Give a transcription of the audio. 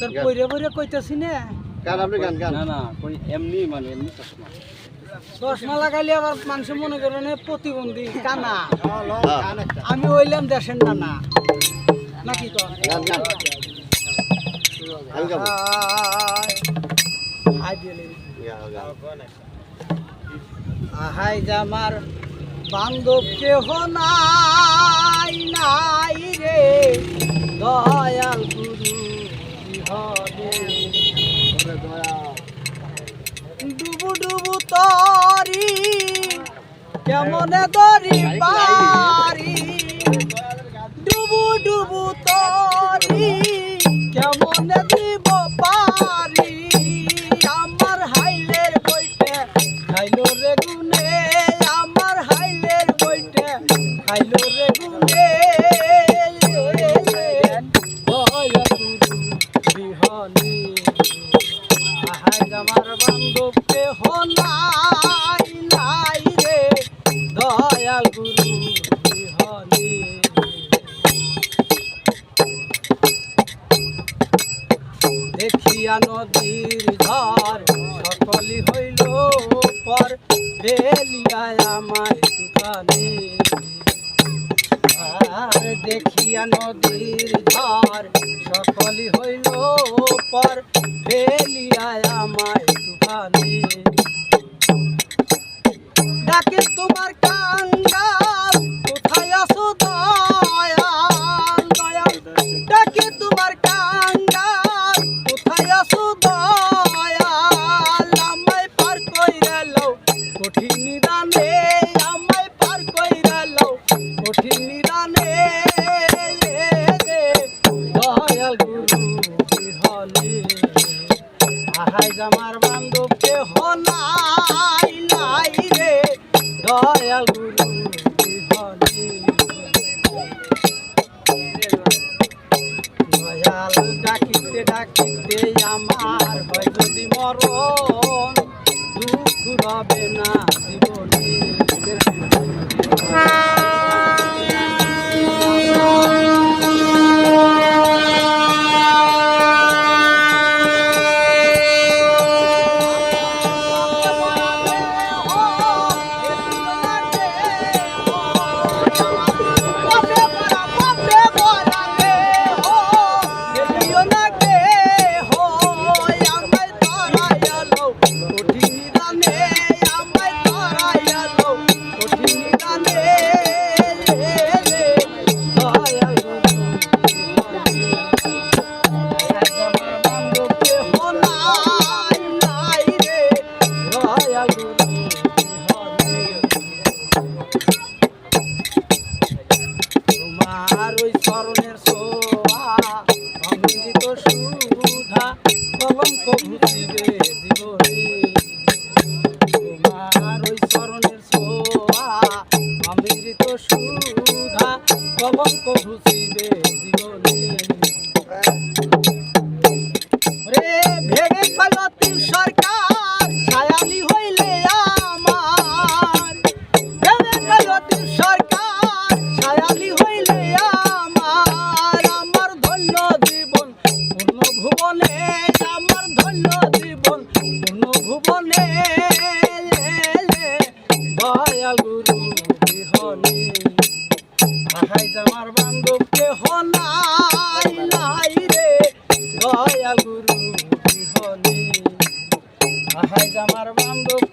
তোর পইরে পইরে কইতাছি না। গান আপনি গান গান। না না কই এমনি মানে এমনি চশমা। চশমা লাগাইলে আবার মানুষ মনে করে না প্রতিবন্ধী কানা। হ্যাঁ। আমি হইলাম দেশের নানা। নাকি তো গান গান। আমি গাবো। হাই দিলে। গাও, গাও। আহাই জামার বান্ধব কেহ নাই নাই রে। দয়াল গুরু ডুবু ডুবু তরি কেমনে দরি পারি? ডুবু ডুবু তরি কেমনে দেখিয়া নদীর ঝড় সকলি হইল পর বেলিয়ায় আমায় দুখানে আর দেখিয়া নদীর ঝড় সকলি হইল পর বেলিয়ায় আমায় দুখানে ডাকে তোমার কাঙ্গাল কোথায় আসো দয়াল? দয়াল, ডাকে তোমার কাঙ্গাল কোথায় আসো দয়াল? আমায় পার কইরা লও কঠিন নিদানে বিহনে আহাই জামার বান্ধবকে হনাই নাই রে। দয়াল গুরু বিহনে দয়াল ডাকিতে ডাকিতে আমার হয় যদি মরণ, দুঃখ রবে না জীবনে। কলঙ্ক ঘুচিবে জীবনে তোমার ওই চরণের সোয়া অমৃত সুধা কলঙ্ক ঘুচিবে জীবনে গুরু বিহনে আহাই জামার বান্ধবকে হনাই নাই রে। দয়াল গুরু বিহনে আহাই জামার বান্ধবকে